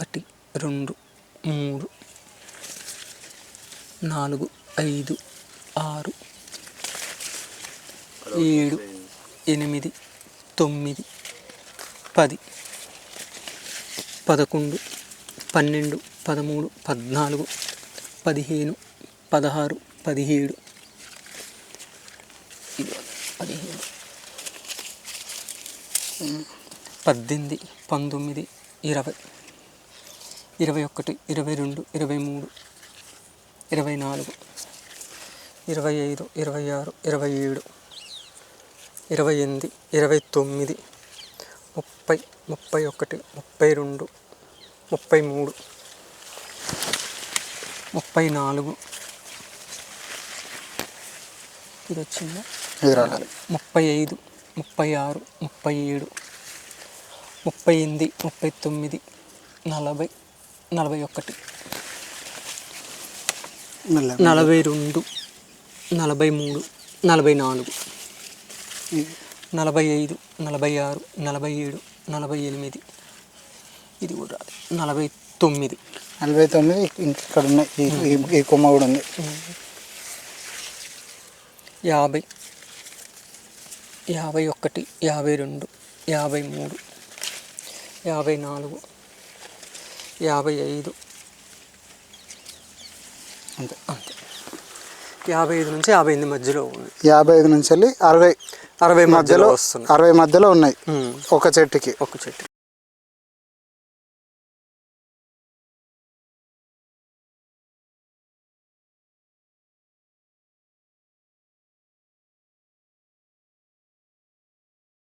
ఒకటి రెండు మూడు నాలుగు ఐదు ఆరు ఏడు ఎనిమిది తొమ్మిది పది పదకొండు పన్నెండు పదమూడు పద్నాలుగు పదిహేను పదహారు పదిహేడు. పదిహేడు పద్దెనిమిది పంతొమ్మిది ఇరవై. ఇరవై ఒకటి ఇరవై రెండు ఇరవై మూడు ఇరవై నాలుగు ఇరవై ఐదు ఇరవై ఆరు ఇరవై ఏడు ఇరవై ఎనిమిది ఇరవై తొమ్మిది ముప్పై ముప్పై ఒకటి ముప్పై రెండు ముప్పై మూడు ముప్పై నాలుగు ఇది వచ్చిందా ముప్పై ఐదు ముప్పై ఆరు ముప్పై ఏడు ముప్పై ఎనిమిది ముప్పై తొమ్మిది నలభై నలభై ఒకటి. నలభై రెండు. నలభై మూడు. నలభై నాలుగు. నలభై ఐదు. నలభై ఆరు. నలభై ఏడు. నలభై ఎనిమిది. ఇది కూడా. నలభై తొమ్మిది. నలభై తొమ్మిది ఇంక ఇక్కడ ఉన్నాయి ఈ కొమ్మ కూడా ఉంది. యాభై. యాభై ఒకటి. యాభై రెండు. యాభై మూడు. యాభై నాలుగు. యాభై ఐదు. అంతే అంతే. యాభై ఐదు నుంచి యాభై ఎనిమిది మధ్యలో ఉంది. యాభై ఐదు నుంచి వెళ్ళి అరవై అరవై మధ్యలో వస్తుంది అరవై మధ్యలో ఉన్నాయి. ఒక చెట్టుకి. ఒక చెట్టు